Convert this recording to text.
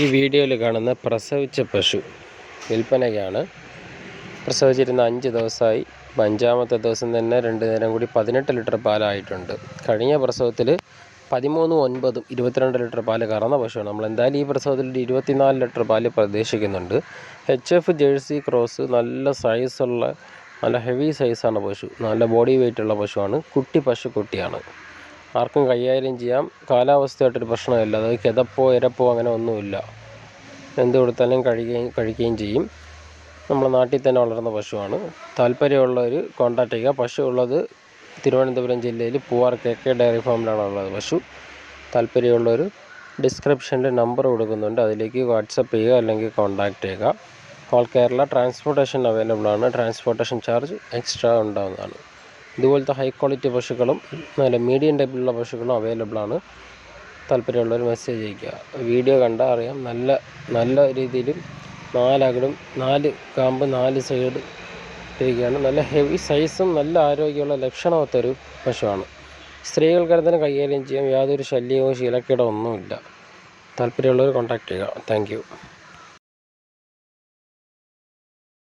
ഈ വീഡിയോയിൽ കാണുന്ന പ്രസവിച്ച പശു വിൽപ്പനയ്ക്കാണ്. പ്രസവിച്ചിരുന്ന അഞ്ച് ദിവസമായി അഞ്ചാമത്തെ ദിവസം തന്നെ രണ്ട് നേരം കൂടി പതിനെട്ട് ലിറ്റർ പാലായിട്ടുണ്ട്. കഴിഞ്ഞ പ്രസവത്തിൽ പതിമൂന്നും ഒൻപതും ഇരുപത്തിരണ്ട് ലിറ്റർ പാൽ കറന്ന പശുവാണ്. നമ്മൾ എന്തായാലും ഈ പ്രസവത്തിൽ ഒരു ഇരുപത്തിനാല് ലിറ്റർ പാൽ പ്രതീക്ഷിക്കുന്നുണ്ട്. എച്ച് എഫ് ജേഴ്സി ക്രോസ് നല്ല സൈസുള്ള നല്ല ഹെവി സൈസാണ് പശു. നല്ല ബോഡി വെയിറ്റുള്ള പശുവാണ്. കുട്ടി പശു കുട്ടിയാണ്. ആർക്കും കൈകാര്യം ചെയ്യാം. കാലാവസ്ഥയായിട്ടൊരു പ്രശ്നമില്ല. അതായത് കിതപ്പോ ഇരപ്പോ അങ്ങനെ ഒന്നുമില്ല. എന്ത് കൊടുത്താലും കഴിക്കുകയും കഴിക്കുകയും ചെയ്യും. നമ്മുടെ നാട്ടിൽ തന്നെ വളർന്ന പശുവാണ്. താല്പര്യമുള്ളവർ കോൺടാക്റ്റ് ചെയ്യുക. പശു ഉള്ളത് തിരുവനന്തപുരം ജില്ലയിൽ പൂവാർ കെ കെ ഡയറി ഫാമിലാണ് ഉള്ളത് പശു. താല്പര്യമുള്ളവർ ഡിസ്ക്രിപ്ഷനിൽ നമ്പർ കൊടുക്കുന്നുണ്ട്. അതിലേക്ക് വാട്സപ്പ് ചെയ്യുക അല്ലെങ്കിൽ കോൺടാക്റ്റ് ചെയ്യുക. ഓൾ കേരള ട്രാൻസ്പോർട്ടേഷൻ അവൈലബിൾ ആണ്. ട്രാൻസ്പോർട്ടേഷൻ ചാർജ് എക്സ്ട്രാ ഉണ്ടാകുന്നതാണ് ഇതുപോലത്തെ ഹൈ ക്വാളിറ്റി പശുക്കളും നല്ല മീഡിയം ടൈപ്പിലുള്ള പശുക്കളും അവൈലബിൾ ആണ്. താല്പര്യമുള്ളവർ മെസ്സേജ് അയയ്ക്കുക. വീഡിയോ കണ്ടാൽ അറിയാം. നല്ല നല്ല രീതിയിലും നാലകലും നാല് കാമ്പ് നാല് സൈഡ് ഇരിക്കുകയാണ് നല്ല ഹെവി സൈസും നല്ല ആരോഗ്യമുള്ള ലക്ഷണമൊത്തൊരു പശുവാണ്. സ്ത്രീകൾക്കാരെ തന്നെ കൈകാര്യം ചെയ്യാം. യാതൊരു ശല്യമോ ശീലക്കേടോ ഒന്നുമില്ല. താല്പര്യമുള്ളവർ കോൺടാക്ട് ചെയ്യുക. താങ്ക്